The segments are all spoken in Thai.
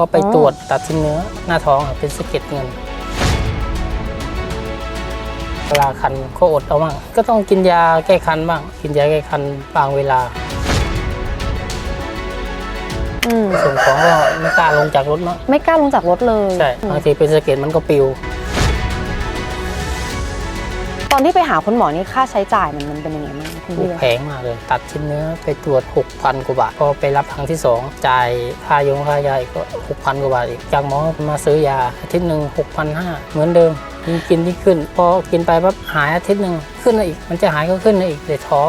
ก็ไปตรวจตัดชิ้นเนื้อหน้าท้องครับเป็นสะเก็ดเงิน เวลาคันก็อดเอาบ้างก็ต้องกินยาแก้คันบ้าง กินยาแก้คันบางเวลาอืมส่วนของก็ไม่กล้าลงจากรถเนาะไม่กล้าลงจากรถเลยใช่บางทีเป็นสะเก็ดมันก็ปิว ตอนที่ไปหาคุณหมอนี่ค่าใช้จ่ายมันมันเป็นยังไงบ้าง คุณพี่แพงมากเลย ตัดชิ้นเนื้อไปตรวจ 6,000 กว่าบาท พอไปรับครั้งที่ 2 จ่ายค่ายงค่ายาอีกก็ 6,000 กว่าบาทอีกจากหมอมาซื้อยาอาทิตย์หนึ่ง6,500 เหมือนเดิมยิ่งกินที่งขึ้น พอกินไปปั๊บหายอาทิตย์หนึ่งขึ้นมาอีก มันจะหายก็ขึ้นมาอีกเลยท้อ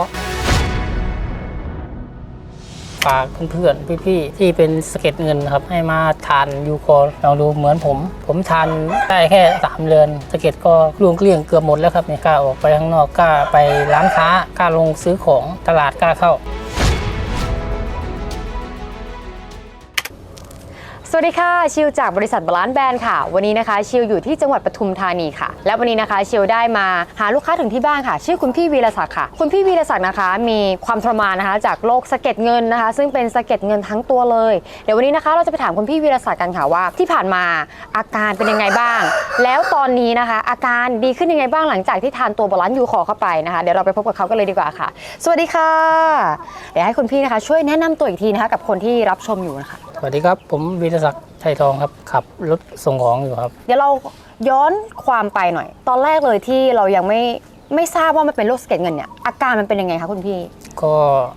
ฝากเพื่อนๆพี่ๆที่เป็นสะเก็ดเงินครับให้มาทานยูคอร์ลองดูเหมือนผม ผมทานได้แค่3เดือนสะเก็ดก็ล่วงเกลี้ยงเกือบหมดแล้วครับเนี่ยกล้าออกไปข้างนอกกล้าไปร้านค้ากล้าลงซื้อของตลาดกล้าเข้า วัสดีค่ะ ชิวจากบริษัทบาลานซ์แบรนด์ค่ะ วันนี้นะคะชิวอยู่ที่จังหวัดปทุมธานีค่ะ และวันนี้นะคะชิวได้มาหาลูกค้าถึงที่บ้านค่ะ ชื่อคุณพี่วีรศักดิ์ค่ะ คุณพี่วีรศักดิ์นะคะ มีความทรมานนะคะ จากโรคสะเก็ดเงินนะคะ ซึ่งเป็นสะเก็ดเงินทั้งตัวเลย เดี๋ยววันนี้นะคะ เราจะไปถามคุณพี่วีรศักดิ์กันค่ะว่า ที่ผ่านมาอาการเป็นยังไงบ้าง แล้วตอนนี้นะคะ อาการดีขึ้นยังไงบ้างหลังจากที่ทานตัวบาลานซ์ยูคอเข้าไปนะคะเดี๋ยวเราไปพบกับเขากันเลยดีกว่าค่ะ สวัสดีค่ะเดี๋ยวให้คุณพี่นะคะ ช่วยแนะนำตัวอีกทีนะคะกับคนที่รับชมอยู่นะคะ สวัสดีครับ ผมวีรศักดิ์ชัยทองครับ ขับรถส่งของอยู่ครับ เดี๋ยวเราย้อนความไปหน่อย ตอนแรกเลยที่เรายังไม่ไม่ทราบว่ามันเป็นโรคสะเก็ดเงินเนี่ยอาการมันเป็นยังไงคะคุณพี่ ก็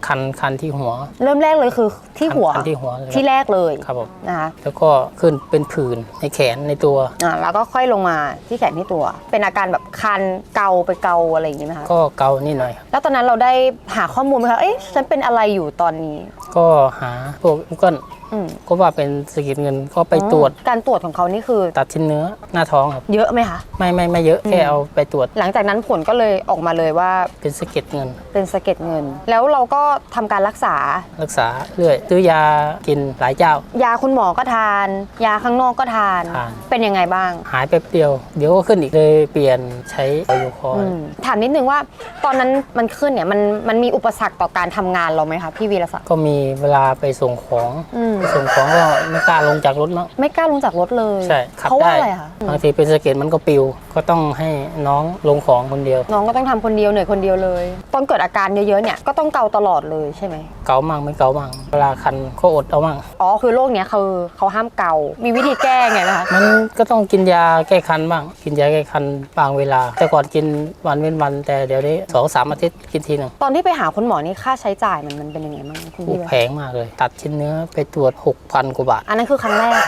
คันคันที่หัว เริ่มแรกเลยคือที่หัวคันที่หัวเลยที่แรกเลยครับผมนะคะแล้วก็ขึ้นเป็นผื่นในแขนในตัวอ่าแล้วก็ค่อยลงมาที่แขนที่ตัว เป็นอาการแบบคันเกาไปเกาอะไรอย่างนี้ไหมคะก็เกานิดหน่อยครับแล้วตอนนั้นเราได้หาข้อมูลไหมคะเอ๊ะฉันเป็นอะไรอยู่ตอนนี้ ก็หาพวก Google อืมก็ว่าเป็นสะเก็ดเงินก็ไปตรวจอ๋อการตรวจของเขานี่คือ ตัดชิ้นเนื้อหน้าท้องครับ เยอะไหมคะ ไม่ไม่ไม่เยอะแค่เอาไปตรวจ หลังจากนั้นผลก็เลยออกมาเลยว่าเป็นสะเก็ดเงิน เป็นสะเก็ดเงิน แล้วเราก็ทำการรักษา รักษาเรื่อยซื้อยากินหลายเจ้า ยาคุณหมอก็ทาน ยาข้างนอกก็ทาน ทาน เป็นยังไงบ้าง หายไปเดียว เดี๋ยวก็ขึ้นอีกเลยเปลี่ยนใช้ไอยูคอร์อืมถามนิดนึงว่าตอนนั้นมันขึ้นเนี่ยมันมันมีอุปสรรคต่อการทำงานเราไหมคะพี่วีรศักดิ์ก็มีเวลาไปส่งของ อืมไปส่งของก็ไม่กล้าลงจากรถเนาะไม่กล้าลงจากรถเลยใช่ขับเพราะว่าได้ อะไรคะบางทีเป็นสะเก็ดมันก็ปิว ก็ต้องให้น้องลงของคนเดียว น้องก็ต้องทำคนเดียวเหนื่อยคนเดียวเลย ตอนเกิดอาการเยอะๆเนี่ยก็ต้องเกาตลอดเลยใช่ไหมเกามั่งไม่เกามั่งเวลาคันก็อดเอามั่งอ๋อคือโรคเนี้ยคือเขาห้ามเกา มีวิธีแก้ไงไหมคะมันก็ต้องกินยาแก้คันบ้าง กินยาแก้คันบางเวลา แต่ก่อนกินวันเว้นวัน แต่เดี๋ยวนี้สองสามอาทิตย์กินทีหนึ่งตอนที่ไปหาคุณหมอนี่ค่าใช้จ่ายมันมันเป็นยังไงบ้างคุณโอ้พี่แพงมากเลย ตัดชิ้นเนื้อไปตรวจ6,000กว่าบาท อันนั้นคือครั้งแรก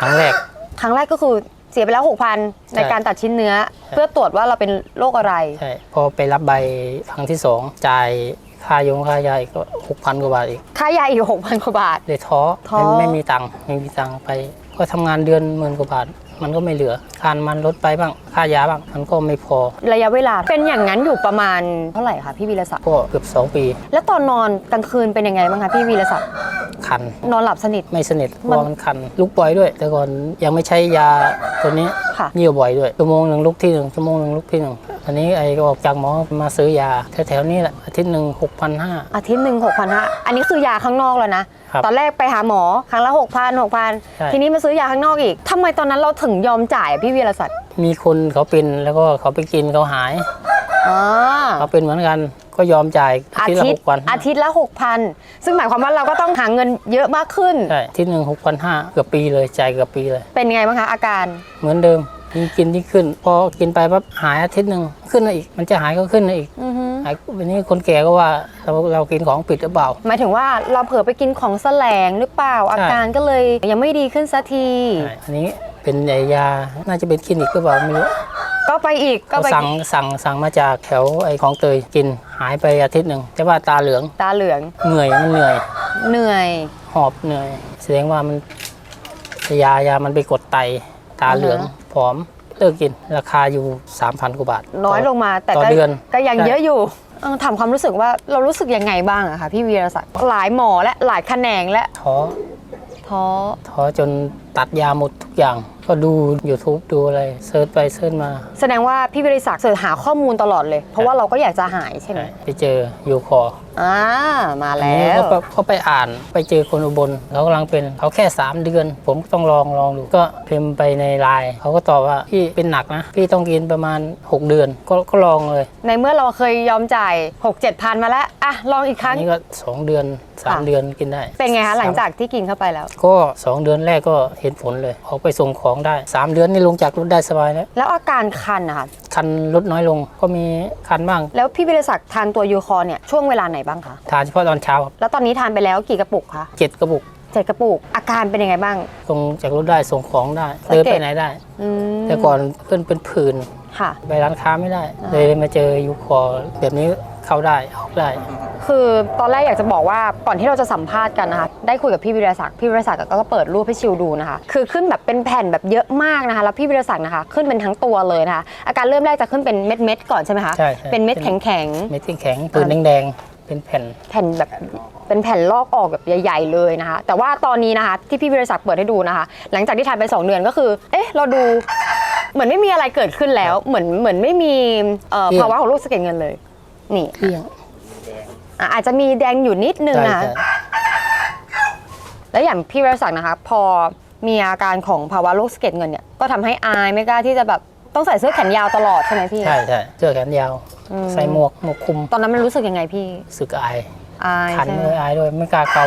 ครั้งแรก ครั้งแรกก็คือเสียไปแล้วหกพันในการตัดชิ้นเนื้อ เพื่อตรวจว่าเราเป็นโรคอะไร ใช่ พอไปรับใบครั้งที่สองจ่ายค่ายงค่ายาอีกก็6,000กว่าบาทอีก ค่ายาอีกหกพันกว่าบาทเลยท้อท้อ ไม่ไม่มีตังค์ไม่มีตังค์ไป ก็ทำงานเดือนหมื่นกว่าบาท มันก็ไม่เหลือค่าน้ำมันลดไปบ้าง ค่ายาบ้าง มันก็ไม่พอ ระยะเวลาเป็นอย่างนั้นอยู่ประมาณเท่าไหร่คะพี่วีรศักดิ์ก็เกือบ2ปี แล้วตอนนอนกลางคืนเป็นยังไงบ้างคะพี่วีรศักดิ์คัน นอนหลับสนิท ไม่สนิทเพมันราะว่ามันคัน ลุกบ่อยด้วย แต่ก่อนยังไม่ใช้ยาตัวนี้ค่ะเยี่ยวบ่อยด้วยชั่วโมงหนึ่งลุกที่หนึ่งชั่วโมงหนึ่งลุกที่หนึ่งอันนี้ไอ้ก็ออกจากหมอมาซื้อยาแถวๆนี้แหละอาทิตย์หนึ่งหกพันห้าอาทิตย์หนึ่งหกพันห้าอันนี้คือยาข้างนอกแล้วนะครับตอนแรกไปหาหมอครั้งละหกพันหกพันใช่ทีนี้มาซื้อยาข้างนอกอีกทำไมตอนนั้นเราถึงยอมจ่ายอะพี่วีรศักดิ์มีคนเขาเป็นแล้วก็เขาไปกินเขาหายอ่าเขาเป็นเหมือนกันก็ยอมจ่ายอาอาทิตย์ละทิตหย์กพันอาทิตย์ละหกพันซึ่งหมายความว่าเราก็ต้องหาเงินเยอะมากขึ้น ใช่อาที่หนึ่งหกพันห้าเกือบปีเลยจ่ายเกือบปีเลย เป็นไงบ้างคะอาการ เหมือนเดิมยิ่งกินที่ขึ้น พอกินไปปั๊บหายอาทิตย์หนึ่งขึ้นมาอีก มันจะหายก็ขึ้นมาอีกอือฮึหายวันนี้คนแก่ก็ว่าเราเรากินของผิดหรือเปล่า หมายถึงว่าเราเผลอไปกินของแสลงหรือเปล่า อาการก็เลยยังไม่ดีขึ้นสักที ใช่อันนี้ เป็นไอ้ยา น่าจะเป็นคลินิกหรือเปล่าไม่รู้ก็ไปอีกก็เขาไปสั่งสั่งสั่งมาจากแถวไอ้ของเตยกินหายไปอาทิตย์หนึ่งแต่ว่าตาเหลืองตาเหลืองเหนื่อยมันเหนื่อยเหนื่อยหอบเหนื่อย แสดงว่ามันยายามันไปกดไตตาเหลืองอ่าฮะผอมเลิกกินราคาอยู่ 3,000กว่าบาท น้อยลงมาแต่ต่อก็เดือนก็ยังใช่เยอะอยู่เออถามความรู้สึกว่าเรารู้สึกยังไงบ้างอะคะพี่วีรศักดิ์หลายหมอและหลายแขนงและท้อท้อท้อจน ตัดยาหมดทุกอย่าง ก็ดู YouTube ดูอะไรเซิร์ชไปเซิร์ชมา แสดงว่าพี่วิริศักดิ์เสิร์ชหาข้อมูลตลอดเลย เพราะว่าเราก็อยากจะหายใช่ไหมไปเจอยูคออ่ามาอันแล้นี้ว เขาไปเขาไปอ่านไปเจอคนอุบลเขากำลังเป็นเขาแค่ 3 เดือน ผมก็ต้องลองลองดูก็พิมพ์ไปในไลน์เขาก็ตอบว่าพี่เป็นหนักนะ พี่ต้องกินประมาณ 6 เดือนก็ก็ลองเลยในเมื่อเราเคยยอมจ่าย 6 7พันมาแล้วอะลองอีกคอัรั้นง นี้ก็ 2 เดือน ค่ะ 3 เดือนกินได้เป็นไงคะหลังจากที่กินเข้าไปแล้ว ก็ 2 เดือนแรกก็เห็นผลเลย ออกไปส่งของได้ 3เดือนนี่ลงจากรถได้สบายแล้วแล้วอาการคันนะคะคันลดน้อยลงก็มีคันบ้าง แล้วพี่วิริศักดิ์ทานตัวยูคอร์เนี่ยช่วงเวลาไหนบ้างคะทานเฉพาะตอนเช้าครับแล้วตอนนี้ทานไปแล้วกี่กระปุกคะเจ็ดกระปุกเจ็ดกระปุกอาการเป็นยังไงบ้าง ลงจากรถได้ส่งของได้สังเกตเดินไปไหนได้ อืมแต่ก่อนเพื่อนเป็นผื่นค่ะ ไปร้านค้าไม่ได้อ่าเลยมาเจอยูคอร์แบบนี้ เข้าได้ออกได้ คือตอนแรกอยากจะบอกว่าก่อนที่เราจะสัมภาษณ์กันนะคะ ได้คุยกับพี่วิรศักดิ์พี่วิรศักดิ์ก็เปิดรูปให้ชิวดูนะคะ คือขึ้นแบบเป็นแผ่นแบบเยอะมากนะคะ แล้วพี่วิรศักดิ์นะคะ ขึ้นเป็นทั้งตัวเลยนะคะ อาการเริ่มแรกจะขึ้นเป็นเม็ดเม็ดๆก่อนใช่ไหมคะใช่ใช่เป็นเม็ดแข็งแข็งเม็ดที่แข็งปืนแดงๆ เป็นแผ่นๆแผ่นแบบเป็นแผ่นลอกออกแบบใหญ่ๆเลยนะคะ แต่ว่าตอนนี้นะคะที่พี่วิรศักดิ์เปิดให้ดูนะคะ หลังจากที่ทานไปสองเดือนก็คือ เอ๊ะ เราดูเหมือนไม่มีอะไรเกิดขึ้นแล้ว เหมือนเหมือนไม่มีเอ่อเกลี้ยงภาวะของโรคสะเก็ดเงินเลย นี่เกลี้ยงอะอาจจะมีแดงอยู่นิดนึงใช่นะคะใช่แล้วอย่างพี่วรศักดิ์นะคะ พอมีอาการของภาวะโรคสะเก็ดเงินเนี่ยก็ทำให้อายไม่กล้าที่จะแบบต้องใส่เสื้อแขนยาวตลอดใช่ไหมพี่ใช่ใช่เสื้อแขนยาว อืมใส่หมวกหมวกคลุมตอนนั้นมันรู้สึกยังไงพี่สึกอายอายขันใช่ไหมเลยอายด้วยไม่กล้าเกา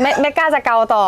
ไม่ไม่กล้าจะเกาต่อ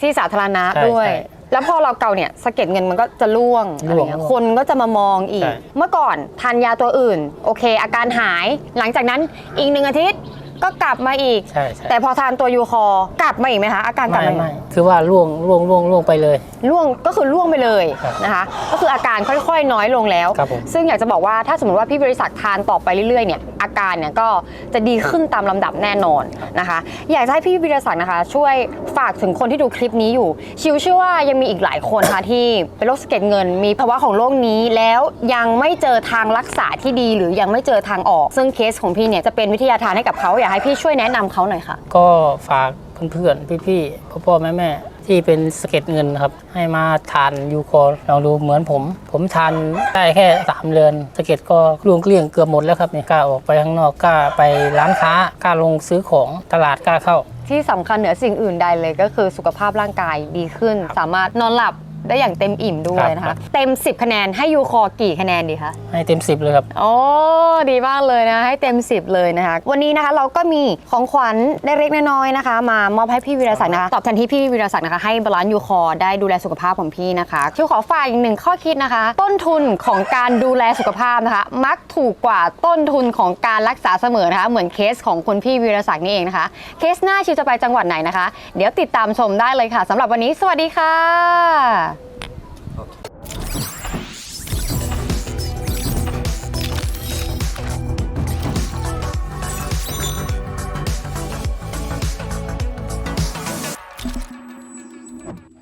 ที่สาธารณะใช่ด้วย ใช่ แล้วพอเราเกาเนี่ยสะเก็ดเงินมันก็จะล่วงอะไรร่วงเงี้ยร่วงคนก็จะมามองอีก ใช่ เมื่อก่อนทานยาตัวอื่น โอเค อาการหาย หลังจากนั้นอีกหนึ่งอาทิตย์ ก็กลับมาอีก ใช่ใช่แต่พอทานตัวยูคอร์กลับมาอีกไหมคะอาการกลับไม่มาอีกไหม ไม่คือว่าล่วงล่วงล่วงล่วงไปเลยล่วงก็คือล่วงไปเลยครับนะคะ ก็คืออาการค่อยๆ น้อยลงแล้ว ครับผมซึ่งอยากจะบอกว่าถ้าสมมติว่าพี่บริษัททานต่อไปเรื่อยๆเนี่ยอาการเนี่ยก็จะดีขึ้นตามลำดับแน่นอนนะคะ อยากจะให้พี่บริษัทนะคะ ช่วยฝากถึงคนที่ดูคลิปนี้อยู่ ชิวเชื่อว่ายังมีอีกหลายคนค่ะที่เป็นโรคสะเก็ดเงิน มีภาวะของโรคนี้แล้วยังไม่เจอทางรักษาที่ดีหรือยังไม่เจอทางออก ซึ่งเคสของพี่เนี่ยจะเป็นวิทยาทานให้กับเขาอยากให้พี่ช่วยแนะนำเขาหน่อยค่ะ ก็ฝากเพื่อนๆ พี่ๆ พ่อพ่อแม่แม่ๆที่เป็นสะเก็ดเงินนะครับ ให้มาทานยูคอร์ลองดูเหมือนผม ผมทานได้แค่3เดือนสะเก็ดก็ล่วงเกลี้ยงเกือบหมดแล้วครับเนี่ยกล้าออกไปข้างนอกกล้าไปร้านค้ากล้าลงซื้อของตลาดกล้าเข้า ที่สำคัญเหนือสิ่งอื่นใดเลยก็คือสุขภาพร่างกายดีขึ้น สามารถนอนหลับ ได้อย่างเต็มอิ่มด้วยนะครัคะบ เต็ม 10 คะแนนให้ยูคอกี่คะแนนดีคะ ให้เต็ม10เลยครับ โอ้ดีมากเลยนะ ให้เต็ม 10 เลยนะคะ วันนี้นะคะเราก็มีของขวัญเล็กๆน้อยๆนะคะ มามอบให้พี่วีรศักดิ์นะคะตอบแทนที่พี่วีรศักดิ์นะคะ ให้บาลานซ์ยูคอได้ดูแลสุขภาพของพี่นะคะชิวขอฝากอีกหนึ่งข้อคิดนะคะ ต้นทุนของการดูแลสุขภาพนะคะ มักถูกกว่าต้นทุนของการรักษาเสมอนะคะ เหมือนเคสของคุณพี่วีรศักดิ์นี่เองนะคะ เคสหน้าชิวจะไปจังหวัดไหนนะคะ เดี๋ยวติดตามชมได้เลยค่ะสำหรับวันนี้ สวัสดีค่ะ